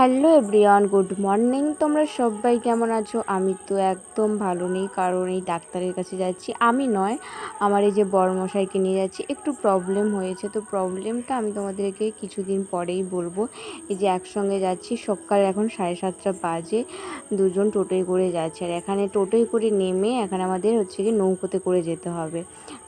Hello everyone, good morning. তোমরা সবাই কেমন আছো? আমি তো একদম ভালো নেই, কারণ এই ডাক্তারের কাছে যাচ্ছি। আমি নয়, আমার এই যে বড়মশাইকে নিয়ে যাচ্ছি। একটু প্রবলেম হয়েছে, তো প্রবলেমটা আমি তোমাদেরকে কিছুদিন পরেই বলব। এই যে একসঙ্গে যাচ্ছি, সকাল এখন সাড়ে সাতটা বাজে, দুজন টোটোয় করে যাচ্ছে। আর এখানে টোটোয় করে নেমে এখানে আমাদের হচ্ছে কি নৌকোতে করে যেতে হবে।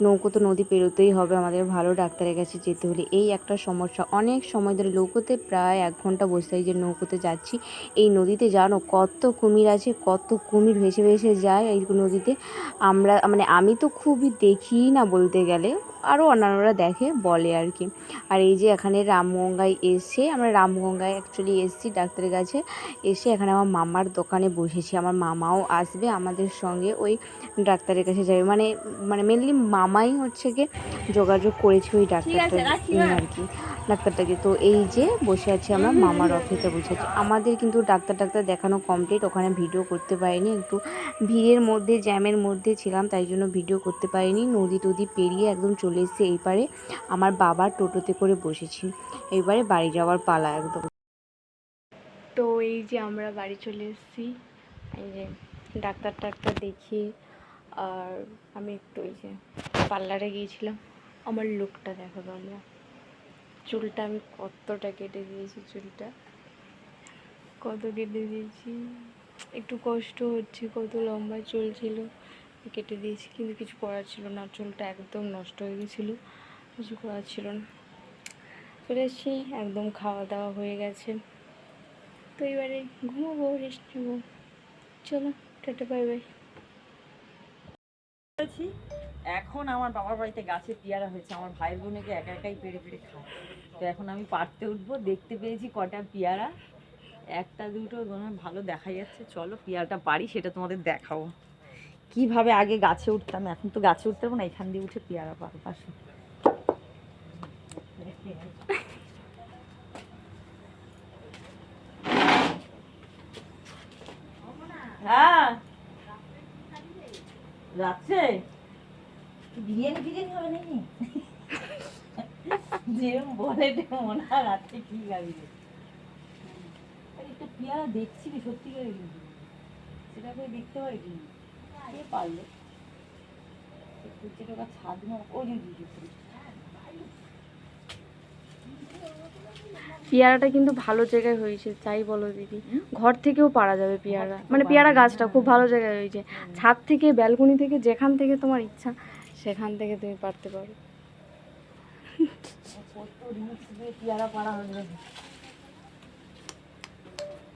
নৌকো তো নদী পেরোতেই হবে, আমাদের ভালো ডাক্তারের কাছে যেতে হলে। এই একটা সমস্যা। অনেক সময় ধরে নৌকোতে প্রায় এক ঘণ্টা বসতে হয় যে নৌকোতে যাচ্ছি। এই নদীতে জানো কত কুমির আছে, কত কুমির ভেসে ভেসে যায় এই নদীতে। আমরা মানে আমি তো খুবই দেখি না বলতে গেলে। আরও অন্যান্যরা দেখে বলে আর কি। আর এই যে এখানে রামগঙ্গায় এসে আমরা রামগঙ্গায় অ্যাকচুয়ালি এসেছি ডাক্তারের কাছে এসে এখানে আমার মামার দোকানে বসেছি। আমার মামাও আসবে আমাদের সঙ্গে ওই ডাক্তারের কাছে যাবে। মানে মানে মেনলি মামাই হচ্ছে গিয়ে যোগাযোগ করেছি ওই ডাক্তারটা আর কি ডাক্তারটাকে। তো এই যে বসে আছি আমরা মামার অফিসে বসে আছি। আমাদের কিন্তু ডাক্তার ডাক্তার দেখানো কমপ্লিট ওখানে ভিডিও করতে পারিনি একটু ভিড়ের মধ্যে জ্যামের মধ্যে ছিলাম তাই জন্য ভিডিও করতে পারিনি। নদী টদি পেরিয়ে একদম চলে এসেছে। এইবারে আমার বাবার টোটোতে করে বসেছি এইবারে বাড়ি যাওয়ার পালা একদম। তো এই যে আমরা বাড়ি চলে এসেছি। এই যে ডাক্তার টাক্তার দেখিয়ে আর আমি একটু ওই যে পার্লারে গিয়েছিলাম। আমার লুকটা দেখো তোমরা চুলটা আমি কতটা কেটে দিয়েছি, চুলটা। কত কেটে দিয়েছি? একটু কষ্ট হচ্ছে, কত লম্বা চুল ছিল। কেটে দিয়েছি, কিন্তু কিছু করার ছিল না। চুলটা একদম নষ্ট হয়ে গেছিল, কিছু করার ছিল না। চলে এসেছি, একদম খাওয়া দাওয়া হয়ে গেছে। তো এবারে ঘুমাবো রেস্ট নেব। চলো, টাটা বাই বাই বলেছি, এখন আমার বাবার বাড়িতে গাছে পেয়ারা হয়েছে, আমার ভাই বোনেকে একা একাই পেড়ে পেড়ে খায় তো এখন আমি পারতে উঠবো, দেখতে পেয়েছি কটা পেয়ারা। একটা, দুটো ভালো দেখা যাচ্ছে। চলো, পেয়ারাটা পারি, সেটা তোমাদের দেখাবো। কীভাবে আগে গাছে উঠতাম? এখন তো গাছে উঠতে পারব না, এখান দিয়ে উঠে পেয়ারা পারো পাশে। হ্যাঁ। রাত্রে বিরিয়ানি হবে বলে হয় রাত্রে কি পেয়ারা দেখছি সত্যি করে কিন্তু। সেটা করে দেখতে পারি কি কে পারল। কুচি টাকা ছাদ ওই পেয়ারাটা কিন্তু ভালো জায়গায় হয়েছে তাই বলো দিদি। ঘর থেকেও পারা যাবে পেয়ারা। মানে পেয়ারা গাছটা খুব ভালো জায়গায় হয়েছে। ছাদ থেকে ব্যালকনি থেকে যেখান থেকে তোমার ইচ্ছা সেখান থেকে তুমি পারতে পারো। পেয়ারা হয়েছে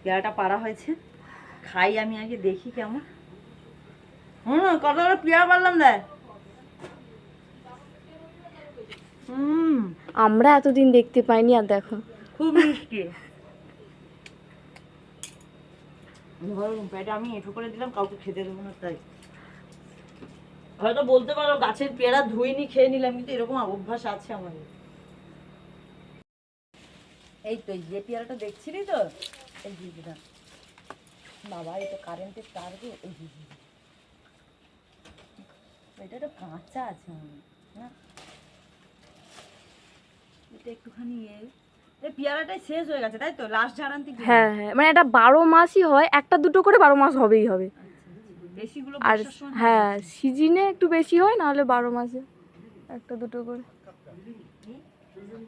পেয়ারাটা পাড়া হয়েছে। খাই আমি আগে দেখি কেমন। হুম কত বড় পেয়ারা পারলাম দেখ হুম। আমরা এতদিন দেখতে পাইনি আর দেখো। খুব মিষ্টি। পেটে আমি এঁঠো করে দিলাম কাউকে খেতে দেবো না তাই। হয়তো বলতে পারো গাছের পেয়ারা ধুইনি খেয়ে নিলাম কিন্তু এরকম অভ্যাস আছে আমাদের। এই তো এই যে পেয়ারাটা দেখছিলি তো? এই বাবা এটা কারেন্টের তার এই। এটা কাঁচা আছে না এটা একটুখানি ইয়ে পেয়ারাটাই শেষ হয়ে গেছে তাই তো? লাস্ট ঝাড়ান্তি হ্যাঁ হ্যাঁ মানে এটা বারো মাসই হয় একটা দুটো করে বারো মাস হবেই হবে। আর হ্যাঁ সিজনে একটু বেশি হয় নাহলে বারো মাসে একটা দুটো করে।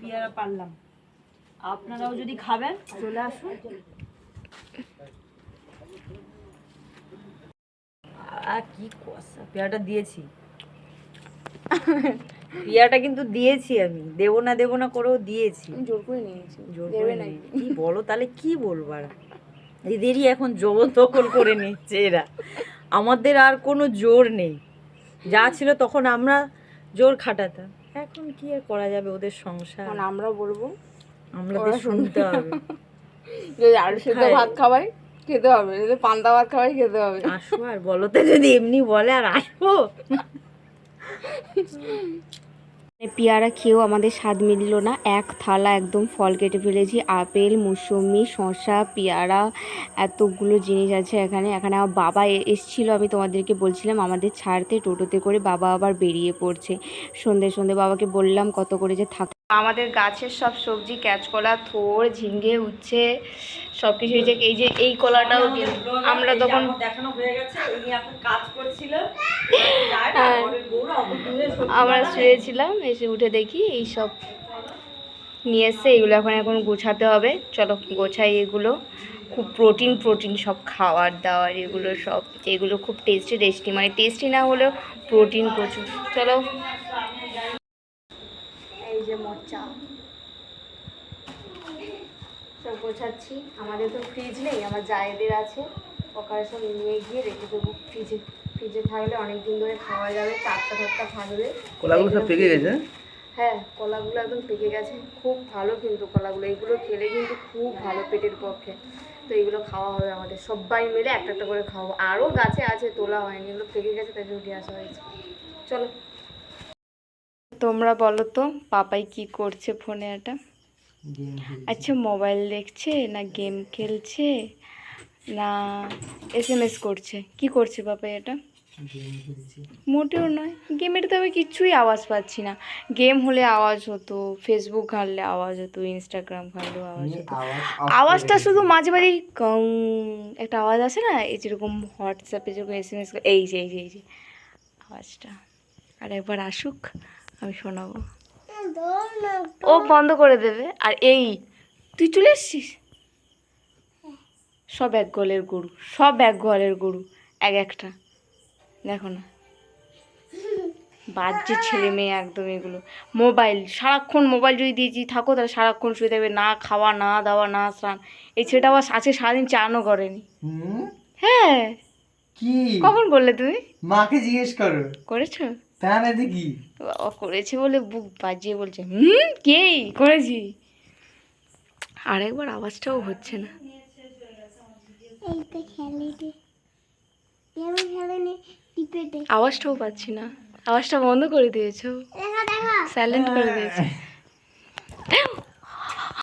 পেয়ারা পারলাম। আপনারাও যদি খাবেন চলে আসুন। আর কি কষা পেয়ারাটা দিয়েছি। পেয়ারাটা কিন্তু দিয়েছি আমি। দেবো না দেবো না করেও দিয়েছি। জোর করে নিয়েছি। জোর করে কি বলো তাহলে কি বলব আর? এদেরই এখন জবরদখল করে নিচ্ছে এরা। আমাদের আর কোনো জোর নেই। যা ছিল তখন আমরা জোর খাটাতাম। এখন কি আর করা যাবে ওদের সংসার? আমরা বলব আমাদের শুনতে হবে। যদি আলু সেদ্ধ ভাত খাওয়াই খেতে হবে। যদি পান্তা ভাত খাওয়াই খেতে হবে। আসব আর বলো তো যদি এমনি বলে আর আসব। পেয়ারা খেয়েও আমাদের স্বাদ মিলল না। এক থালা একদম ফল কেটে ফেলেছি, আপেল মুসম্বি শসা, পেয়ারা, এতগুলো জিনিস আছে এখানে। এখানে আমার বাবা এসছিল, আমি তোমাদেরকে বলছিলাম আমাদের ছাড়তে টোটোতে করে বাবা আবার বেরিয়ে পড়ছে। সন্ধে সন্ধে বাবাকে বললাম কত করে যে থাক আমাদের গাছের সব সবজি ক্যাচকলা থোর ঝিঙ্গে উচ্ছে সব কিছু যে এই যে এই কলাটাও আমরা তখন দেখানো হয়ে গেছে কাজ করছিল। হ্যাঁ। আমরা শুয়েছিলাম এসে উঠে দেখি এই সব নিয়ে এসছে এগুলো এখন এখন গোছাতে হবে। চলো গোছাই এগুলো। খুব প্রোটিন প্রোটিন সব খাবার দাওয়ার এগুলো সব এগুলো খুব টেস্টি টেস্টি মানে টেস্টি না হলেও প্রোটিন প্রচুর। চলো এই যে মোচা সব গোছাচ্ছি। আমাদের তো ফ্রিজ নেই আমার জায়েদের আছে। ওখানে সব নিয়ে গিয়ে রেখে দেবো। ফ্রিজে ফ্রিজে থাকলে অনেক দিন ধরে খাওয়া যাবে টাটকা টাটকা থাকবে কলাগুলো সব পেকে গেছে? হ্যাঁ? কলাগুলো একদম পেকে গেছে। খুব ভালো কিন্তু কলাগুলো। এগুলো খেলে কিন্তু খুব ভালো পেটের পক্ষে। তো এগুলো খাওয়া হবে আমাদের। সবাই মিলে একটা একটা করে খাওয়াবো। আরও গাছে আছে তোলা হয়নি। এগুলো পেকে গেছে তাই জন্য উঠে আসা হয়েছে। চলো। তোমরা বলো তো পাপাই কি করছে ফোনে এটা? আচ্ছা মোবাইল দেখছে না গেম খেলছে না এস এম এস করছে? কি করছে পাপাই এটা? মোটেও নয়। গেমের তো আমি কিচ্ছুই আওয়াজ পাচ্ছি না। গেম হলে আওয়াজ হতো ফেসবুক ঘাটলে আওয়াজ হতো ইনস্টাগ্রাম ঘাটলেও আওয়াজ হতো। আওয়াজটা শুধু মাঝে মাঝে কং একটা আওয়াজ আসে না এই যেরকম হোয়াটসঅ্যাপে যেরকম এস এম এস এই যে এই যে এই যে আওয়াজটা। আর একবার আসুক আমি শোনাবো। ও বন্ধ করে দেবে আর এই তুই চলে এসছিস সব এক গোলের গরু সব এক গোয়ালের গরু এক একটা। দেখো না। বাজছে ছেলে মেয়ে একদম এগুলো। মোবাইল সারাক্ষণ মোবাইল যদি দিয়েছি থাকো তাহলে সারাক্ষণ শুয়ে থাকবে না খাওয়া না দাওয়া না স্নান। এই ছেলেটা আবার আজকে সারাদিন চানও করেনি। হ্যাঁ। কি? কখন করলে তুমি? মাকে জিজ্ঞেস করো। করেছ? তা না কি বাবা করেছে বলে বুক বাজিয়ে বলছে হুম কে করেছি? আরেকবার আওয়াজটাও হচ্ছে না। আওয়াজটাও পাচ্ছি না। আওয়াজটা বন্ধ করে দিয়েছ। দেখা দেখা। সাইলেন্ট করে দিয়েছে।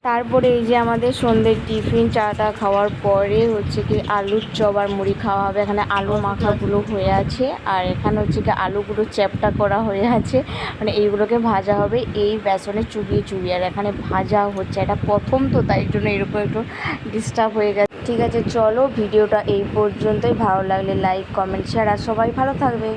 তারপরে এই যে আমাদের সন্ধ্যের টিফিন, চাটা খাওয়ার পরে হচ্ছে কি আলুর চপ আর মুড়ি খাওয়া হবে। এখানে আলু মাখাগুলো হয়ে আছে আর এখানে হচ্ছে কি আলুগুলো চ্যাপটা করা হয়ে আছে। মানে এইগুলোকে ভাজা হবে। এই বেসনে চুবিয়ে চুবিয়ে আর এখানে ভাজা হচ্ছে। এটা প্রথম তো, তাই জন্য এরকম একটু ডিস্টার্ব হয়ে গেছে। ঠিক আছে, চলো ভিডিওটা এই পর্যন্তই। ভালো লাগলে লাইক কমেন্ট শেয়ার আর সবাই ভালো থাকবে।